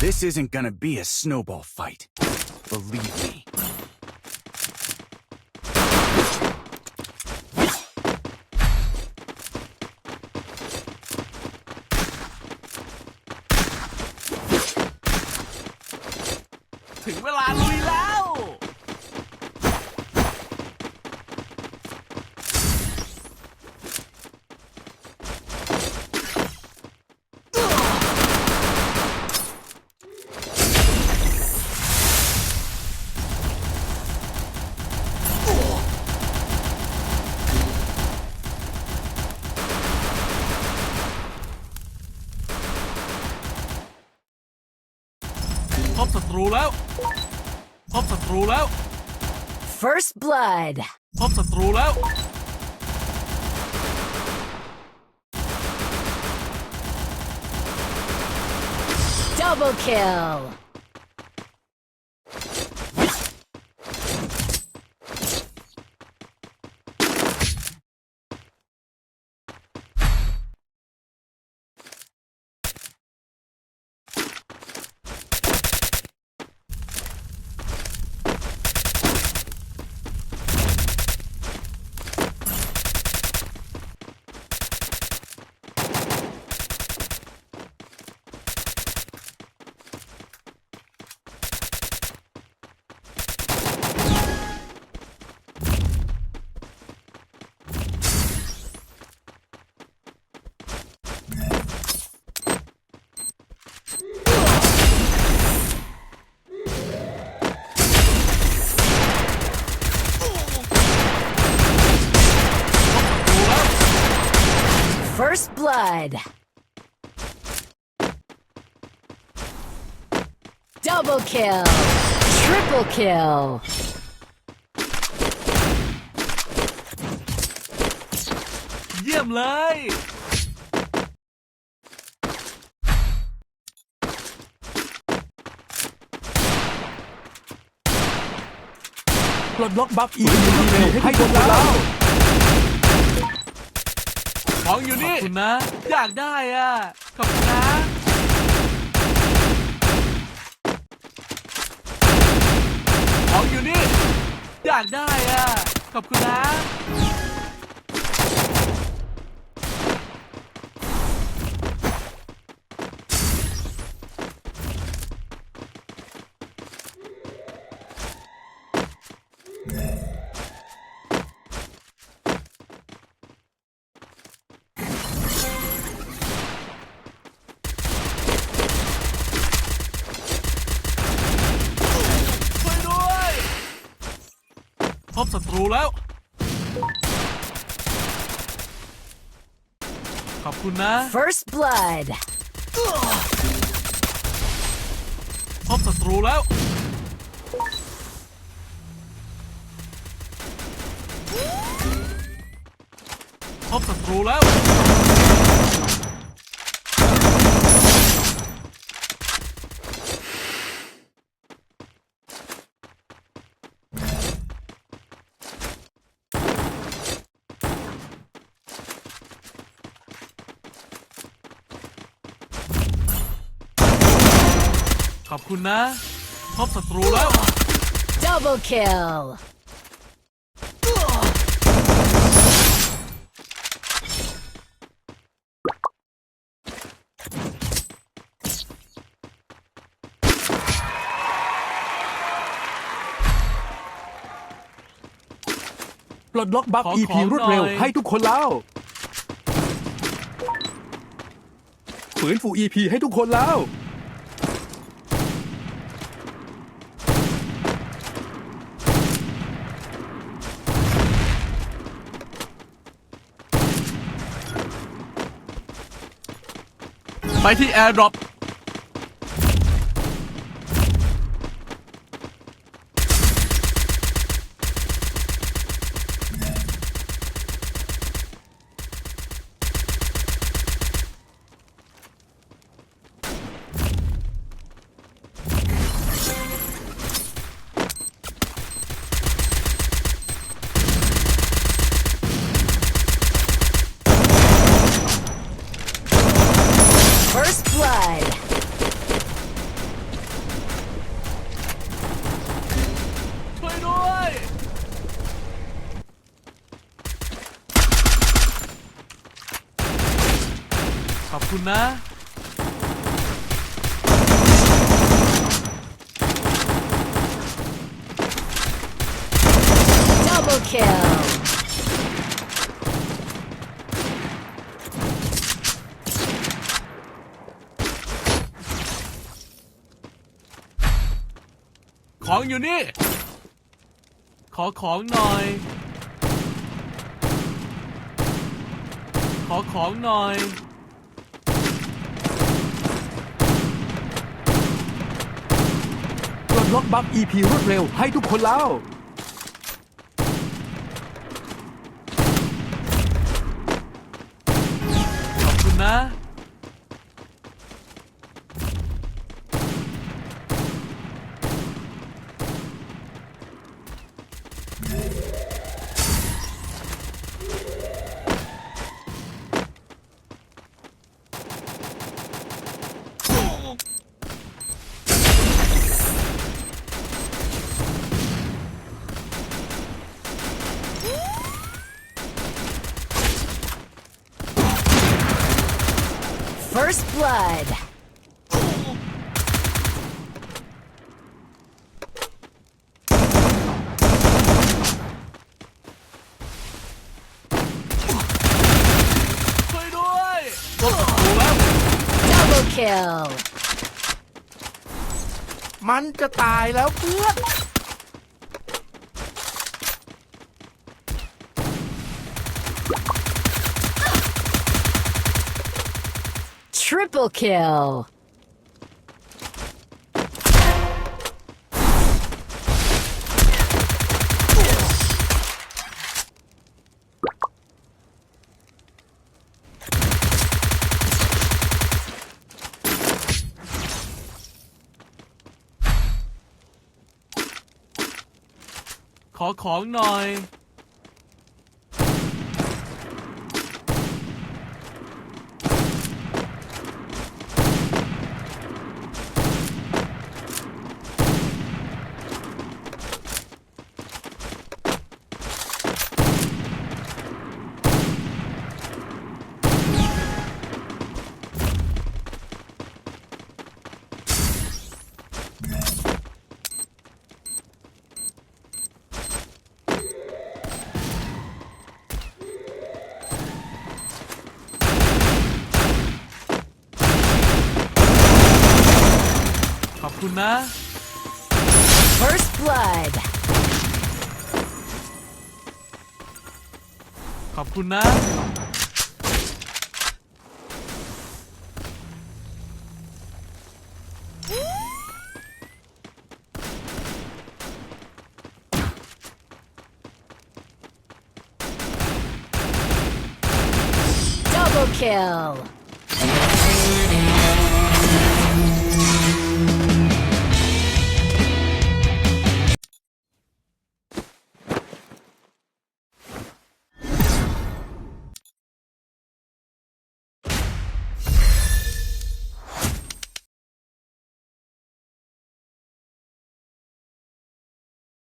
This isn't gonna be a snowball fight. Believe me. ถึงเวลาลุยแล้ว ตรูแล้ว พบศัตรูแล้ว First blood. พบศัตรูแล้ว Double kill. First blood. Double kill. Triple kill. เยี่ยมเลยปลดล็อกบัฟอีกเร็วให้ทุกคนแล้ว ของอยู่นี่ ขอบคุณนะ อยากได้อะ ขอบคุณนะ ของอยู่นี่ อยากได้อะ ขอบคุณนะ ช่วยด้วย พ บศัตรูแล้ว ขอบคุณนะ First blood. พบศัตรูแล้ว พบศัตรูแล้ว ขอบคุณนะ พบศัตรูแล้ว Double kill. ปลดล็อกบัฟ ขออีขพีองรวดเร็วหน่อย ให้ทุกคนแล้วฝืนฟูอีพีให้ทุกคนแล้ว ที่แอร์ดรอป First blood. อบคุณนะ Double kill. ของอยู่นี่ ขอของหน่อย ขอของหน่อย ล็อกบัฟ EP รวดเร็วให้ทุกคนแล้วขอบคุณนะ First blood. ช่วยด้วยโอ้โหแล้ว Double kill. มันจะตายแล้วเพื่อน Triple kill. ขอของหน่อย คุณนะ First blood. ขอบคุณนะ Double kill.